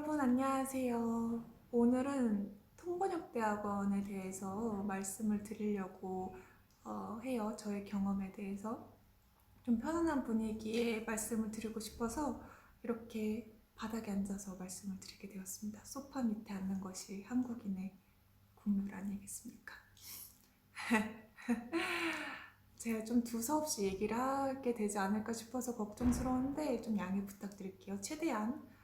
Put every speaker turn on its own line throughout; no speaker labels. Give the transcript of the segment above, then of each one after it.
여러분 안녕하세요. 오늘은 통번역대학원에 대해서 말씀을 드리려고 어, 해요. 저의 경험에 대해서 좀 편안한 분위기에 말씀을 드리고 싶어서 이렇게 바닥에 앉아서 말씀을 드리게 되었습니다. 소파 밑에 앉는 것이 한국인의 국룰 아니겠습니까? 제가 좀 두서없이 얘기를 하게 되지 않을까 싶어서 걱정스러운데 좀 양해 부탁드릴게요. 최대한 어,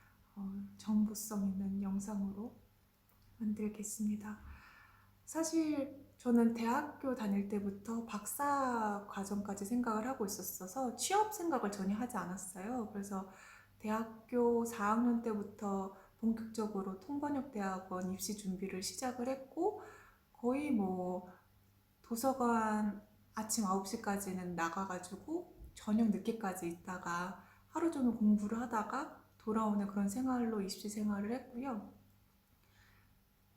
정보성 있는 영상으로 만들겠습니다. 사실 저는 대학교 다닐 때부터 박사 과정까지 생각을 하고 있었어서 취업 생각을 전혀 하지 않았어요. 그래서 대학교 4학년 때부터 본격적으로 통번역대학원 입시 준비를 시작을 했고 거의 뭐 도서관 아침 9시까지는 나가가지고 저녁 늦게까지 있다가 하루 종일 공부를 하다가 돌아오는 그런 생활로 입시 생활을 했고요.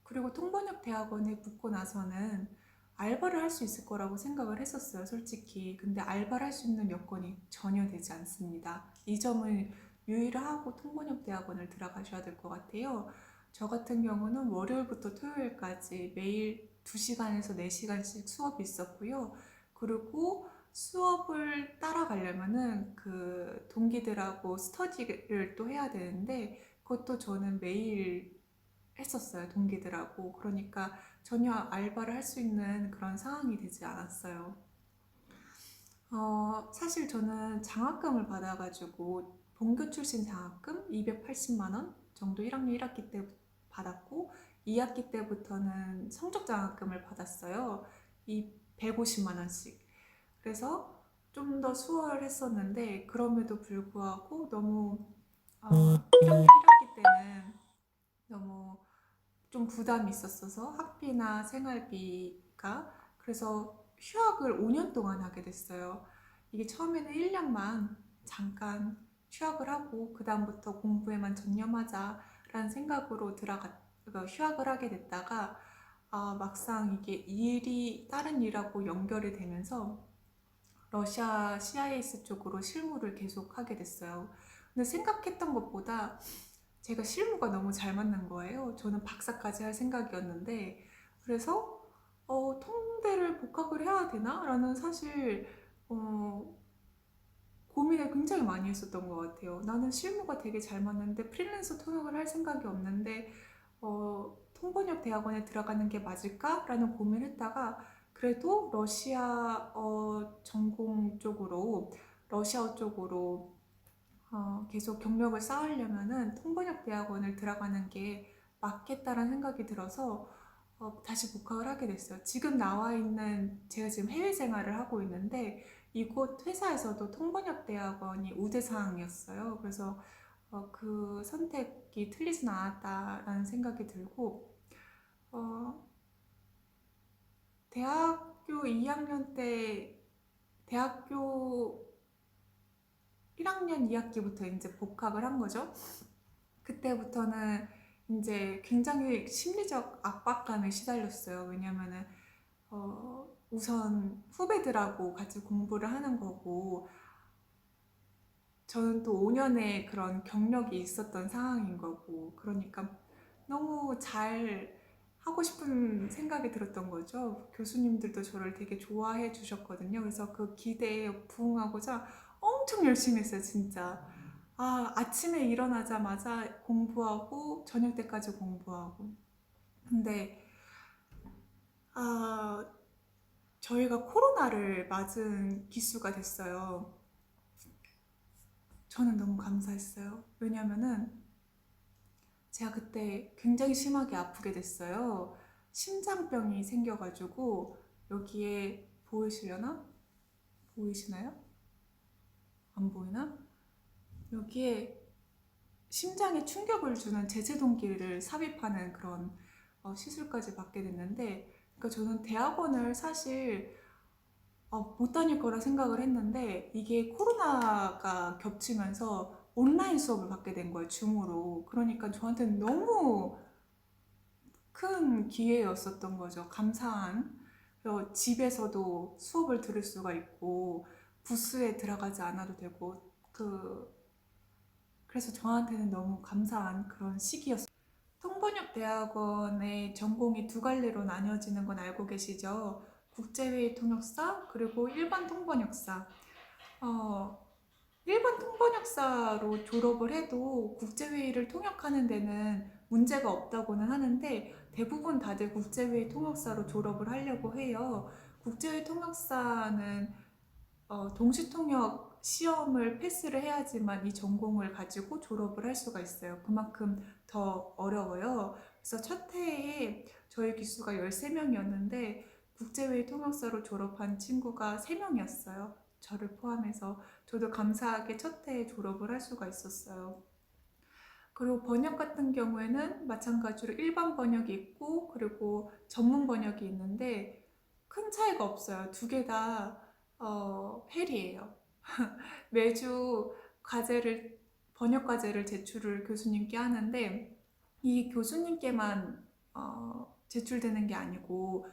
그리고 통번역 대학원에 붙고 나서는 알바를 할 수 있을 거라고 생각을 했었어요, 솔직히. 근데 알바를 할 수 있는 여건이 전혀 되지 않습니다. 이 점을 유의를 하고 통번역 대학원을 들어가셔야 될 것 같아요. 저 같은 경우는 월요일부터 토요일까지 매일 2시간에서 4시간씩 수업이 있었고요. 그리고 수업을 따라가려면은 그 동기들하고 스터디를 또 해야 되는데 그것도 저는 매일 했었어요 동기들하고 그러니까 전혀 알바를 할 수 있는 그런 상황이 되지 않았어요. 어, 사실 저는 장학금을 받아가지고 본교 출신 장학금 280만 원 정도 1학년 1학기 때 받았고 2학기 때부터는 성적 장학금을 받았어요. 이 150만 원씩. 그래서 좀 더 수월했었는데 그럼에도 불구하고 너무 어, 1학년 1학기 때는 너무 좀 부담이 있었어서 학비나 생활비가 그래서 휴학을 5년 동안 하게 됐어요. 이게 처음에는 1년만 잠깐 휴학을 하고 그 다음부터 공부에만 전념하자라는 생각으로 들어가 그러니까 휴학을 하게 됐다가 아, 막상 이게 일이 다른 일하고 연결이 되면서 러시아 CIS 쪽으로 실무를 계속 하게 됐어요. 근데 생각했던 것보다 제가 실무가 너무 잘 맞는 거예요. 저는 박사까지 할 생각이었는데 그래서 어, 통대를 복학을 해야 되나? 라는 사실 어, 고민을 굉장히 많이 했었던 것 같아요. 나는 실무가 되게 잘 맞는데 프리랜서 통역을 할 생각이 없는데 어, 통번역 대학원에 들어가는 게 맞을까? 라는 고민을 했다가 그래도 러시아 어, 전공 쪽으로 러시아어 쪽으로 어, 계속 경력을 쌓으려면은 통번역 대학원을 들어가는 게 맞겠다라는 생각이 들어서 어, 다시 복학을 하게 됐어요. 지금 나와 있는 제가 지금 해외 생활을 하고 있는데 이곳 회사에서도 통번역 대학원이 우대 사항이었어요. 그래서 어, 그 선택이 틀리진 않았다라는 생각이 들고 어, 대학교 2학년 때 대학교 1학년 2학기부터 이제 복학을 한 거죠. 그때부터는 이제 굉장히 심리적 압박감에 시달렸어요. 왜냐면은 어, 우선 후배들하고 같이 공부를 하는 거고 저는 또 5년의 그런 경력이 있었던 상황인 거고 그러니까 너무 잘 하고 싶은 생각이 들었던 거죠. 교수님들도 저를 되게 좋아해 주셨거든요. 그래서 그 기대에 부응하고자 엄청 열심히 했어요, 진짜. 아, 아침에 일어나자마자 공부하고 저녁 때까지 공부하고. 근데 아, 저희가 코로나를 맞은 기수가 됐어요. 저는 너무 감사했어요. 왜냐면은 제가 그때 굉장히 심하게 아프게 됐어요. 심장병이 생겨가지고 여기에 보이시려나? 보이시나요? 안 보이나? 여기에 심장에 충격을 주는 제체동기를 삽입하는 그런 어, 시술까지 받게 됐는데, 그러니까 저는 대학원을 사실 어, 못 다닐 거라 생각을 했는데 이게 코로나가 겹치면서 온라인 수업을 받게 된 거예요, 줌으로. 그러니까 저한테는 너무 큰 기회였었던 거죠. 감사한. 그래서 집에서도 수업을 들을 수가 있고, 부스에 들어가지 않아도 되고, 그, 그래서 저한테는 너무 감사한 그런 시기였어요. 통번역 대학원의 전공이 두 갈래로 나뉘어지는 건 알고 계시죠? 국제회의 통역사 그리고 일반 통번역사. 어, 일반 통번역사로 졸업을 해도 국제회의를 통역하는 데는 문제가 없다고는 하는데 대부분 다들 국제회의 통역사로 졸업을 하려고 해요. 국제회의 통역사는 어, 동시통역 시험을 패스를 해야지만 이 전공을 가지고 졸업을 할 수가 있어요. 그만큼 더 어려워요. 그래서 첫 해에 저희 기수가 13명이었는데 국제회의 통역사로 졸업한 친구가 3명이었어요. 저를 포함해서 저도 감사하게 첫 해에 졸업을 할 수가 있었어요. 그리고 번역 같은 경우에는 마찬가지로 일반 번역이 있고 그리고 전문 번역이 있는데 큰 차이가 없어요. 두 개다 어, 헬이에요. 매주 과제를 번역 과제를 제출을 교수님께 하는데 이 교수님께만 어, 제출되는 게 아니고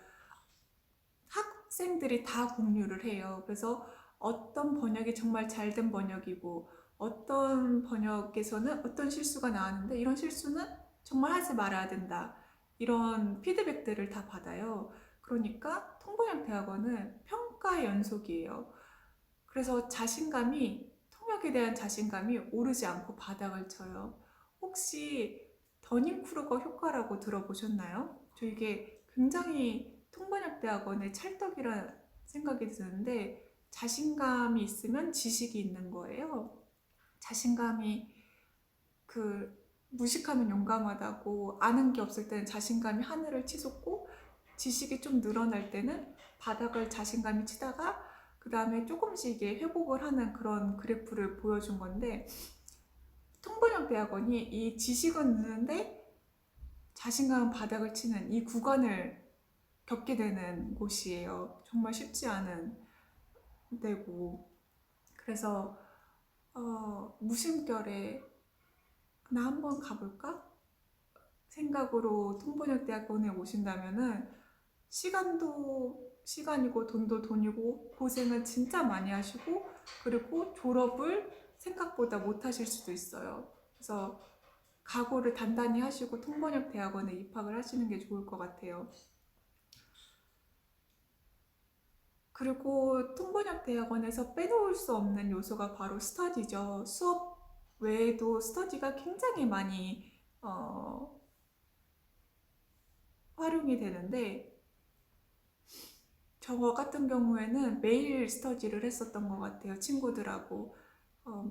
학생들이 다 공유를 해요. 그래서 어떤 번역이 정말 잘 된 번역이고 어떤 번역에서는 어떤 실수가 나왔는데 이런 실수는 정말 하지 말아야 된다. 이런 피드백들을 다 받아요. 그러니까 통번역 대학원은 평가의 연속이에요. 그래서 자신감이 통역에 대한 자신감이 오르지 않고 바닥을 쳐요. 혹시 더닝크루거 효과라고 들어보셨나요? 저 이게 굉장히 통번역 대학원의 찰떡이라 생각이 드는데 자신감이 있으면 지식이 있는 거예요. 자신감이 그 무식하면 용감하다고 아는 게 없을 때는 자신감이 하늘을 치솟고 지식이 좀 늘어날 때는 바닥을 자신감이 치다가 그 다음에 조금씩 회복을 하는 그런 그래프를 보여준 건데 통번역 대학원이 이 지식은 느는데 자신감은 바닥을 치는 이 구간을 겪게 되는 곳이에요. 정말 쉽지 않은 데고 그래서 어, 무심결에 나 한번 가볼까? 생각으로 통번역 대학원에 오신다면은 시간도 시간이고 돈도 돈이고 고생은 진짜 많이 하시고 그리고 졸업을 생각보다 못 하실 수도 있어요. 그래서 각오를 단단히 하시고 통번역 대학원에 입학을 하시는 게 좋을 것 같아요. 그리고 통번역 대학원에서 빼놓을 수 없는 요소가 바로 스터디죠. 수업 외에도 스터디가 굉장히 많이 어, 활용이 되는데 저 같은 경우에는 매일 스터디를 했었던 것 같아요. 친구들하고 어,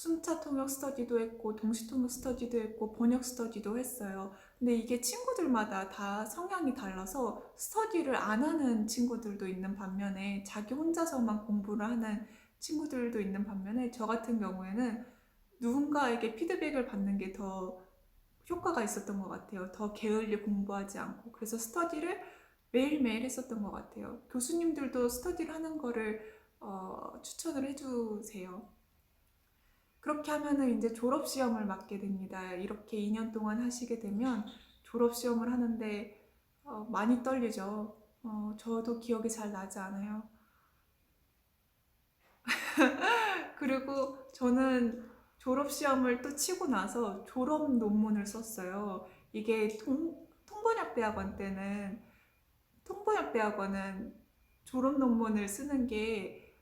순차 통역 스터디도 했고 동시 통역 스터디도 했고 번역 스터디도 했어요. 근데 이게 친구들마다 다 성향이 달라서 스터디를 안 하는 친구들도 있는 반면에 자기 혼자서만 공부를 하는 친구들도 있는 반면에 저 같은 경우에는 누군가에게 피드백을 받는 게 더 효과가 있었던 것 같아요. 더 게을리 공부하지 않고. 그래서 스터디를 매일매일 했었던 것 같아요. 교수님들도 스터디를 하는 거를 어, 추천을 해주세요. 그렇게 하면은 이제 졸업 시험을 맞게 됩니다. 이렇게 2년 동안 하시게 되면 졸업 시험을 하는데 어, 많이 떨리죠. 어, 저도 기억이 잘 나지 않아요. 그리고 저는 졸업 시험을 또 치고 나서 졸업 논문을 썼어요. 이게 통, 통번역 대학원 때는 통번역 대학원은 졸업 논문을 쓰는 게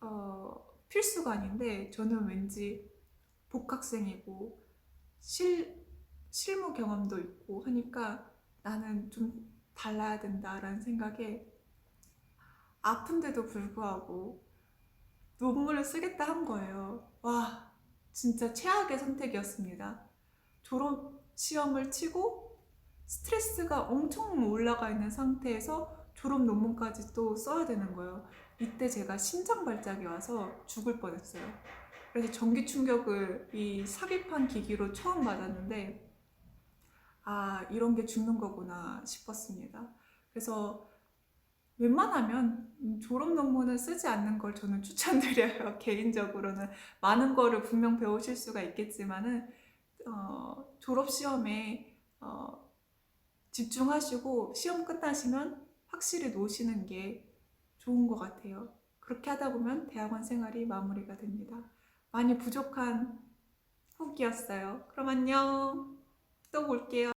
어, 필수가 아닌데 저는 왠지 복학생이고 실, 실무 경험도 있고 하니까 나는 좀 달라야 된다라는 생각에 아픈데도 불구하고 논문을 쓰겠다 한 거예요. 와, 진짜 최악의 선택이었습니다. 졸업 시험을 치고 스트레스가 엄청 올라가 있는 상태에서 졸업 논문까지 또 써야 되는 거예요. 이때 제가 심장 발작이 와서 죽을 뻔했어요. 그래서 전기 충격을 이 삽입한 기기로 처음 받았는데 아 이런 게 죽는 거구나 싶었습니다. 그래서 웬만하면 졸업 논문은 쓰지 않는 걸 저는 추천드려요. 개인적으로는 많은 거를 분명 배우실 수가 있겠지만은 어, 졸업 시험에 어, 집중하시고 시험 끝나시면 확실히 놓으시는 게 좋은 것 같아요. 그렇게 하다 보면 대학원 생활이 마무리가 됩니다. 많이 부족한 후기였어요. 그럼 안녕. 또 볼게요.